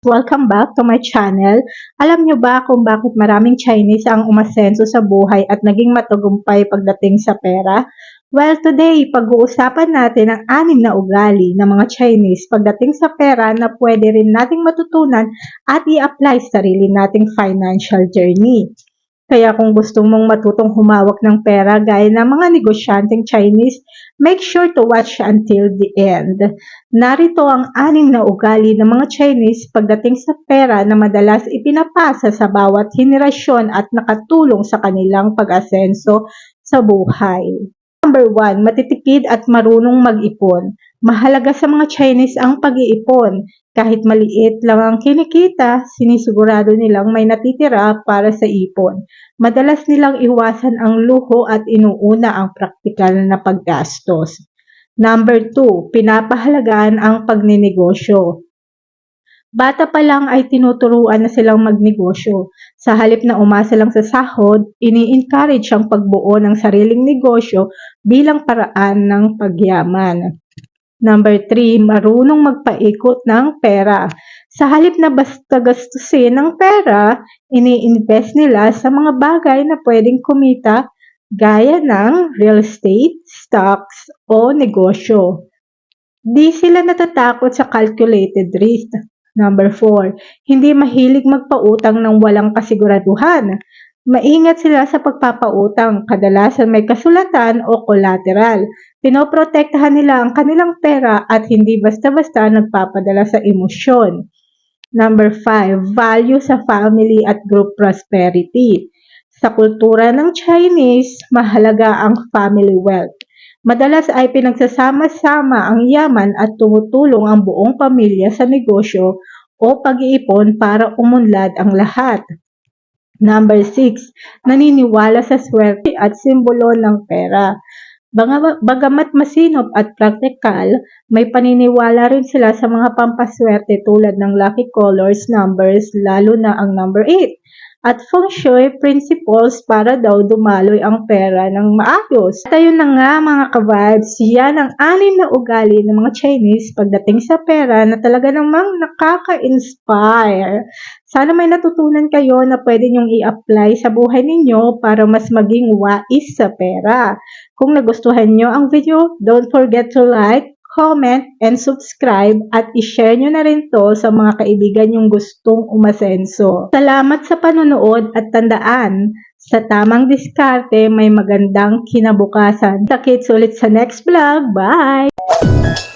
Welcome back to my channel. Alam nyo ba kung bakit maraming Chinese ang umasenso sa buhay at naging matagumpay pagdating sa pera? Well, today, pag-uusapan natin ang anim na ugali ng mga Chinese pagdating sa pera na pwede rin nating matutunan at i-apply sa sarili nating financial journey. Kaya kung gusto mong matutong humawak ng pera gaya ng mga negosyanteng Chinese, make sure to watch until the end. Narito ang anim na ugali ng mga Chinese pagdating sa pera na madalas ipinapasa sa bawat henerasyon at nakatulong sa kanilang pag-asenso sa buhay. Number one, matitipid at marunong mag-ipon. Mahalaga sa mga Chinese ang pag-iipon. Kahit maliit lang ang kinikita, sinisigurado nilang may natitira para sa ipon. Madalas nilang iwasan ang luho at inuuna ang praktikal na paggastos. Number two, pinapahalagaan ang pagninegosyo. Bata pa lang ay tinuturuan na silang magnegosyo. Sa halip na umasa lang sa sahod, ini-encourage ang pagbuo ng sariling negosyo bilang paraan ng pagyaman. Number 3, marunong magpaikot ng pera. Sa halip na basta gastusin ng pera, ini-invest nila sa mga bagay na pwedeng kumita gaya ng real estate, stocks, o negosyo. Di sila natatakot sa calculated risk. Number 4, hindi mahilig magpautang ng walang kasiguraduhan. Maingat sila sa pagpapautang, kadalasan may kasulatan o collateral. Pinoprotektahan nila ang kanilang pera at hindi basta-basta nagpapadala sa emosyon. Number 5, value sa family at group prosperity. Sa kultura ng Chinese, mahalaga ang family wealth. Madalas ay pinagsasama-sama ang yaman at tumutulong ang buong pamilya sa negosyo o pag-iipon para umunlad ang lahat. Number 6, naniniwala sa swerte at simbolo ng pera. Bagamat masinop at praktikal, may paniniwala rin sila sa mga pampaswerte tulad ng lucky colors, numbers, lalo na ang number 8 at feng shui principles para daw dumaloy ang pera ng maayos. At ayun na nga mga ka-vibes, yan ang anim na ugali ng mga Chinese pagdating sa pera na talaga namang nakaka-inspire. Sana may natutunan kayo na pwede nyong i-apply sa buhay ninyo para mas maging wais sa pera. Kung nagustuhan nyo ang video, don't forget to like, comment, and subscribe at i-share nyo na rin to sa mga kaibigan yung gustong umasenso. Salamat sa panonood at tandaan, sa tamang diskarte may magandang kinabukasan. Takits ulit sa next vlog. Bye!